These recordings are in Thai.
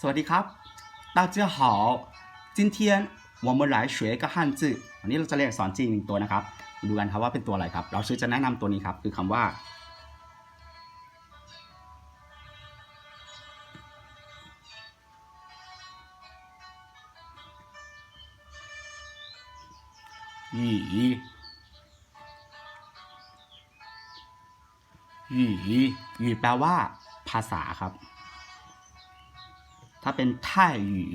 สวัสดีครับ大家好今天我们来学一个汉字วันนี้เราจะเรียนอักษรจีนหนึ่งตัวนะครับ ดูกันครับว่าเป็นตัวอะไรครับ เราชื่อจะแนะนำตัวนี้ครับ คือคำว่า หยีหยีหยีแปลว่า ภาษาครับ ถ้าเป็นท่ายหยี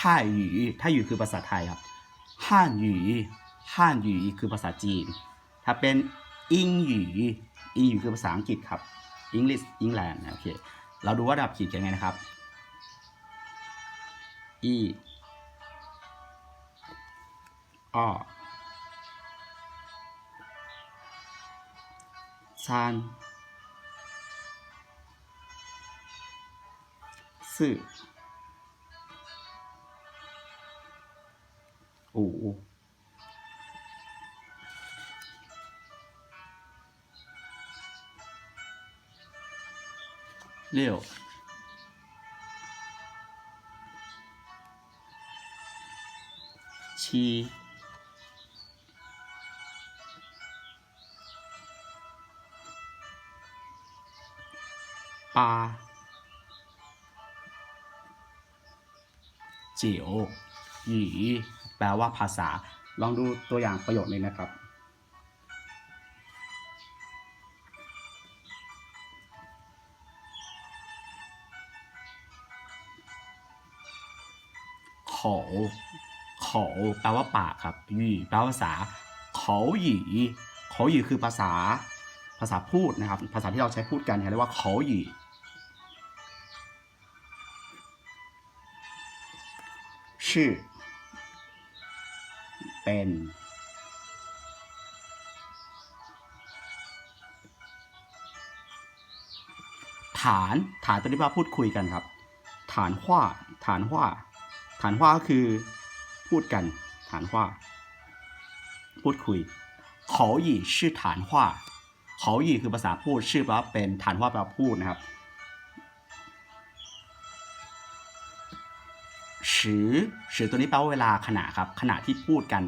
ท่ายหยีท่ายหยีคือภาษาไทยครับฮั่นหยีฮั่นหยีคือภาษาจีน ถ้าเป็นอิงหยีอิงหยีคือภาษาอังกฤษครับ English England นะโอเคเราดูว่าระดับขีดเขียนไงนะครับ e อ้อ三、四、五六。七。八。九。 หยีแปลว่าภาษา ลองดูตัวอย่างประโยคนี้นะครับ ขอ ขอ แปลว่าปากครับหยีแปลว่าภาษา ขอหยีขอหยีคือภาษา ภาษาพูดนะครับ ภาษาที่เราใช้พูดกันเรียกว่าขอหยีชื่อ เป็น ฐานฐานตัวนี้ว่าพูดคุยกันครับ ฐานว่าฐานว่าฐานว่าก็คือพูดกัน ฐานว่าพูดคุยเขาหยีชื่อฐานว่าเขาหยีคือภาษาพูดชื่อแปลว่าเป็นฐานว่าแปลว่าพูดนะครับ ชือชือตัวนี้แปลว่าเวลาขณะครับขณะที่พูดกัน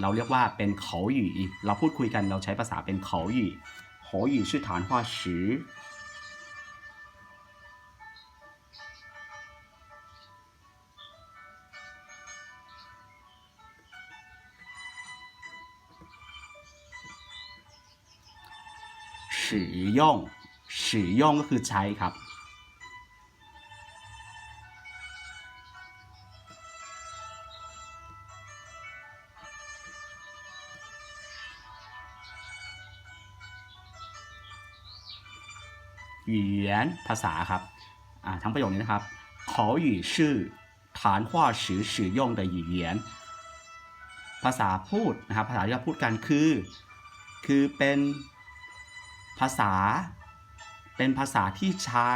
เราเรียกว่าเป็นเขาหยี่เราพูดคุยกันเราใช้ภาษาเป็นเขาหยี่เขาหยี่ชื่อฐานว่าชือสือยองสือยองก็คือใช้ครับ 语言ภาษาครับอ่าทั้งประโยคนี้นะครับ口语是谈话时使用的语言ภาษาพูดนะครับ ภาษาที่เราพูดกันคือ คือเป็นภาษา เป็นภาษาที่ใช้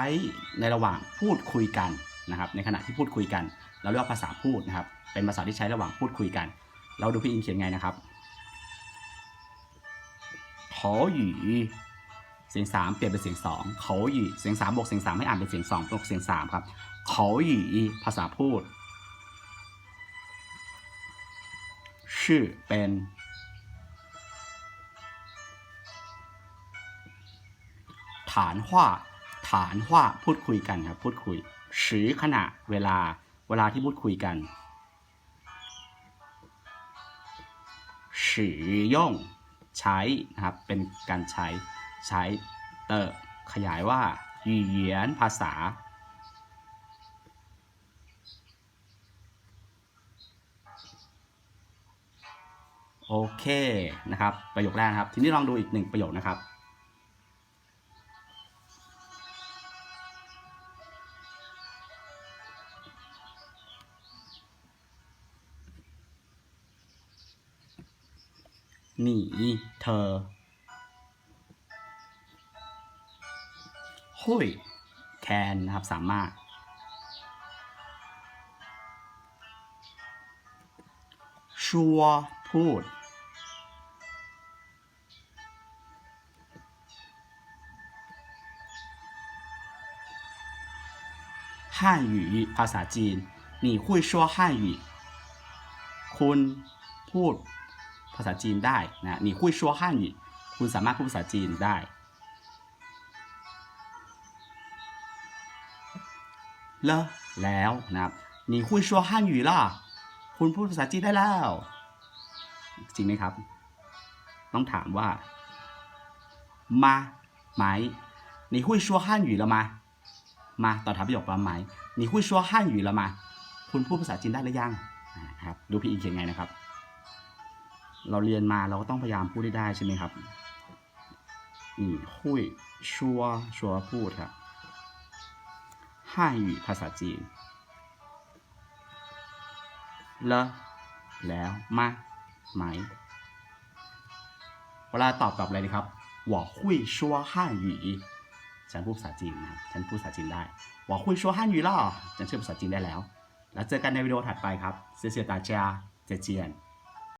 ในระหว่างพูดคุยกันนะครับ ในขณะที่พูดคุยกัน เราเรียกว่าภาษาพูดนะครับ เป็นภาษาที่ใช้ระหว่างพูดคุยกัน เราดูพี่อิงเขียนไงนะครับขอหยี เสียงสามเปลี่ยนเป็นเสียงสองเขอหยีเสียงสามบวกเสียงสามให้อ่านเป็นเสียงสองบวกเสียงสามครับเขอหยีภาษาพูด ชื่อเป็นฐานว่าฐานว่าพูดคุยกันครับพูดคุยสื่อขณะเวลาเวลาที่พูดคุยกันสื่อย่องใช้นะครับเป็นการใช้ ใช้เตอขยายว่า语言ภาษา โอเคนะครับ ประโยคแรกนะครับ ทีนี้ลองดูอีกหนึ่งประโยคนะครับหนีเธอ หุยแคนนะครับ สามารถ ชัวพูด 汉语ภาษาจีน你会说汉语คุณพูดภาษาจีนได้นะ你会说汉语คุณสามารถพูดภาษาจีนได้ ลอะแล้วนะครับหนีคุยชัวฮั่นอยู่ล่ะ คุณพูดภาษาจีนได้แล้ว จริงไหมครับ ต้องถามว่า มาไหมหนีคุยชัวห้านอยู่ละมา มาต่อถามประโยคว่าไหมหนีคุยชัวห้านอยู่ละมา คุณพูดภาษาจีนได้หรือยังครับดูพี่อีกเขียนไงนะครับ เราเรียนมาเราก็ต้องพยายามพูดได้ใช่ไหมครับนี่คุยชัวชัวพูดครับ 汉语ภาษาจีนเลอะแล้วมาไหม เวลาตอบกลับอะไรนะครับ我会说汉语ฉันพูดภาษาจีนนะครับฉันพูดภาษาจีนได้我会说汉语了ฉันเชื่อภาษาจีนได้แล้ว แล้วเจอกันในวิดีโอถัดไปครับเสียเสียตาจ้าเจเจียน